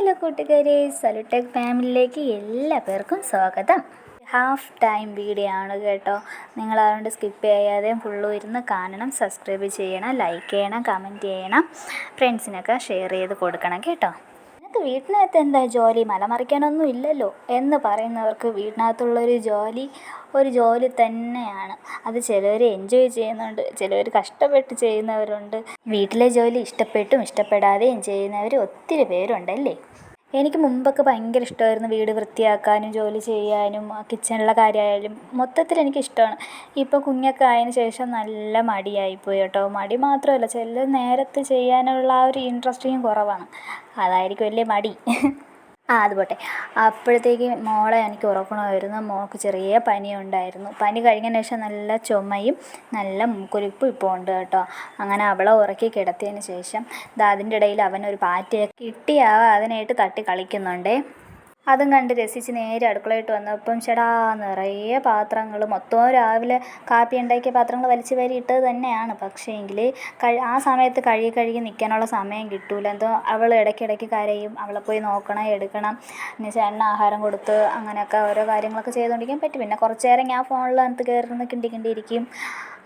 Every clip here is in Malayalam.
ഹലോ കൂട്ടുകാരെ സലുടെക് ഫാമിലിയിലേക്ക് എല്ലാവർക്കും സ്വാഗതം. ഹാഫ് ടൈം വീഡിയോ ആണ് കേട്ടോ. നിങ്ങൾ അതുകൊണ്ട് സ്കിപ്പ് ചെയ്യാതെ ഫുള്ളും ഇരുന്ന് കാണണം സബ്സ്ക്രൈബ് ചെയ്യണം ലൈക്ക് ചെയ്യണം കമന്റ് ചെയ്യണം ഫ്രണ്ട്സിനൊക്കെ ഷെയർ ചെയ്ത് കൊടുക്കണം കേട്ടോ. നിനക്ക് വീട്ടിനകത്ത് എന്താ ജോലി? മലമറിക്കാനൊന്നും ഇല്ലല്ലോ? എന്ന് പറയുന്നവർക്ക് വീട്ടിനകത്തുള്ളൊരു ജോലി ഒരു ജോലി തന്നെയാണ്. അത് ചിലർ എൻജോയ് ചെയ്യുന്നുണ്ട് ചിലർ കഷ്ടപ്പെട്ട് ചെയ്യുന്നവരുണ്ട്. വീട്ടിലെ ജോലി ഇഷ്ടപ്പെട്ടും ഇഷ്ടപ്പെടാതെയും ചെയ്യുന്നവർ ഒത്തിരി പേരുണ്ടല്ലേ എനിക്ക് മുമ്പൊക്കെ ഭയങ്കര ഇഷ്ടമായിരുന്നു വീട് വൃത്തിയാക്കാനും ജോലി ചെയ്യാനും കിച്ചണിലെ കാര്യമായാലും. മൊത്തത്തിൽ എനിക്ക് ഇഷ്ടമാണ്. ഇപ്പോൾ കുഞ്ഞൊക്കെ ആയതിന് ശേഷം നല്ല മടിയായിപ്പോയി കേട്ടോ. മടി മാത്രമല്ല ചില നേരത്ത് ചെയ്യാനുള്ള ആ ഒരു ഇൻട്രസ്റ്റിങ് കുറവാണ്. അതായിരിക്കും വലിയ മടി. ആ അത് പോട്ടെ. അപ്പോഴത്തേക്ക് മോളെ എനിക്ക് ഉറക്കണമായിരുന്നു. മോൾക്ക് ചെറിയ പനി ഉണ്ടായിരുന്നു പനി കഴിഞ്ഞതിന് ശേഷം നല്ല ചുമയും നല്ല മൂക്കൊലിപ്പും ഇപ്പോൾ ഉണ്ട് കേട്ടോ. അങ്ങനെ അവളെ ഉറക്കി കിടത്തിയതിന് ശേഷം ദാ അതിന്റെ ഇടയിൽ അവനൊരു പാറ്റയൊക്കെ കിട്ടിയ അതിനായിട്ട് തട്ടി കളിക്കുന്നുണ്ടേ. അതും കണ്ട് രസിച്ച് നേരെ അടുക്കളയിട്ട് വന്നപ്പം ചേടാ നിറയെ പാത്രങ്ങൾ മൊത്തം രാവിലെ കാപ്പി ഉണ്ടാക്കിയ പാത്രങ്ങൾ വലിച്ചു വാരി ഇട്ടത് തന്നെയാണ്. പക്ഷേ എങ്കിൽ ആ സമയത്ത് കഴുകി കഴുകി നിൽക്കാനുള്ള സമയം കിട്ടൂല. എന്തോ അവൾ ഇടയ്ക്കിടയ്ക്ക് കരയും. അവളെ പോയി നോക്കണം എടുക്കണം. പിന്നെ ചേട്ടന് ആഹാരം കൊടുത്ത് അങ്ങനെയൊക്കെ ഓരോ കാര്യങ്ങളൊക്കെ ചെയ്തുകൊണ്ടിരിക്കാൻ പറ്റും. പിന്നെ കുറച്ച് നേരം ഞാൻ ഫോണിൽ അകത്ത് കയറുന്ന കിണ്ടി കിണ്ടിയിരിക്കും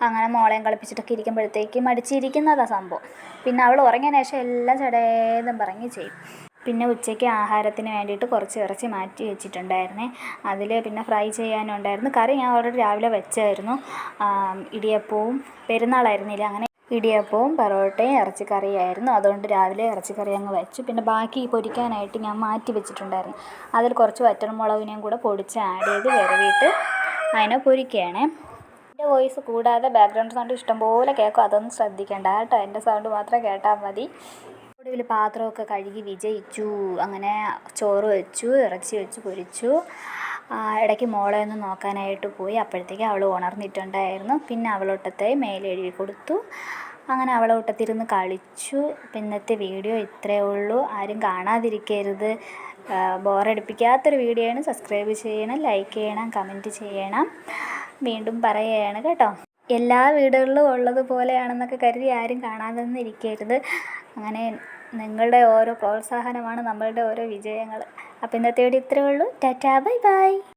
അങ്ങനെ മോളെയും കളിപ്പിച്ചിട്ടൊക്കെ ഇരിക്കുമ്പോഴത്തേക്കും മടിച്ചിരിക്കുന്നതാണ് സംഭവം. പിന്നെ അവൾ ഉറങ്ങിയ ശേഷം എല്ലാം ചടേന്നും പറഞ്ഞ് ചെയ്യും. പിന്നെ ഉച്ചയ്ക്ക് ആഹാരത്തിന് വേണ്ടിയിട്ട് കുറച്ച് ഇറച്ചി മാറ്റി വെച്ചിട്ടുണ്ടായിരുന്നേ. അതിൽ പിന്നെ ഫ്രൈ ചെയ്യാനുണ്ടായിരുന്നു. കറി ഞാൻ ഓൾറെഡി രാവിലെ വെച്ചായിരുന്നു. ഇടിയപ്പവും പെരുന്നാളായിരുന്നില്ല അങ്ങനെ ഇടിയപ്പവും പൊറോട്ടയും ഇറച്ചിക്കറിയായിരുന്നു. അതുകൊണ്ട് രാവിലെ ഇറച്ചിക്കറി അങ്ങ് വെച്ചു. പിന്നെ ബാക്കി പൊരിക്കാനായിട്ട് ഞാൻ മാറ്റി വെച്ചിട്ടുണ്ടായിരുന്നു. അതിൽ കുറച്ച് വറ്റൽമുളകിനെയും കൂടെ പൊടിച്ച് ആഡ് ചെയ്ത് വിരവിയിട്ട് അതിനെ പൊരിക്കുകയാണേ. എന്റെ വോയിസ് കൂടാതെ ബാക്ക്ഗ്രൗണ്ട് സൗണ്ട് ഇഷ്ടംപോലെ കേൾക്കും. അതൊന്നും ശ്രദ്ധിക്കേണ്ട കേട്ടോ. എന്റെ സൗണ്ട് മാത്രം കേട്ടാൽ മതി. ഒടുവിൽ പാത്രമൊക്കെ കഴുകി വിജയിച്ചു. അങ്ങനെ ചോറ് വെച്ചു ഇറച്ചി വെച്ച് പൊരിച്ചു. ഇടയ്ക്ക് മോളെ ഒന്ന് നോക്കാനായിട്ട് പോയി. അപ്പോഴത്തേക്ക് അവൾ ഉണർന്നിട്ടുണ്ടായിരുന്നു. പിന്നെ അവളൊട്ടത്തെ മേലെ എഴുതി കൊടുത്തു. അങ്ങനെ അവളെ ഒട്ടത്തിരുന്ന് കളിച്ചു ഇന്നത്തെ വീഡിയോ ഇത്രയേ ഉള്ളൂ. ആരും കാണാതിരിക്കരുത്. ബോറടിപ്പിക്കാത്തൊരു വീഡിയോ ആണ്. സബ്സ്ക്രൈബ് ചെയ്യണം ലൈക്ക് ചെയ്യണം കമന്റ് ചെയ്യണം. വീണ്ടും പറയുകയാണ് കേട്ടോ. എല്ലാ വീടുകളിലും ഉള്ളത് പോലെയാണെന്നൊക്കെ കരുതി ആരും കാണാതെന്നിരിക്കരുത്. അങ്ങനെ നിങ്ങളുടെ ഓരോ പ്രോത്സാഹനമാണ് നമ്മളുടെ ഓരോ വിജയങ്ങൾ. അപ്പോൾ ഇന്നത്തെ വീഡിയോ ഇത്രയേ ഉള്ളൂ. Tata bye bye.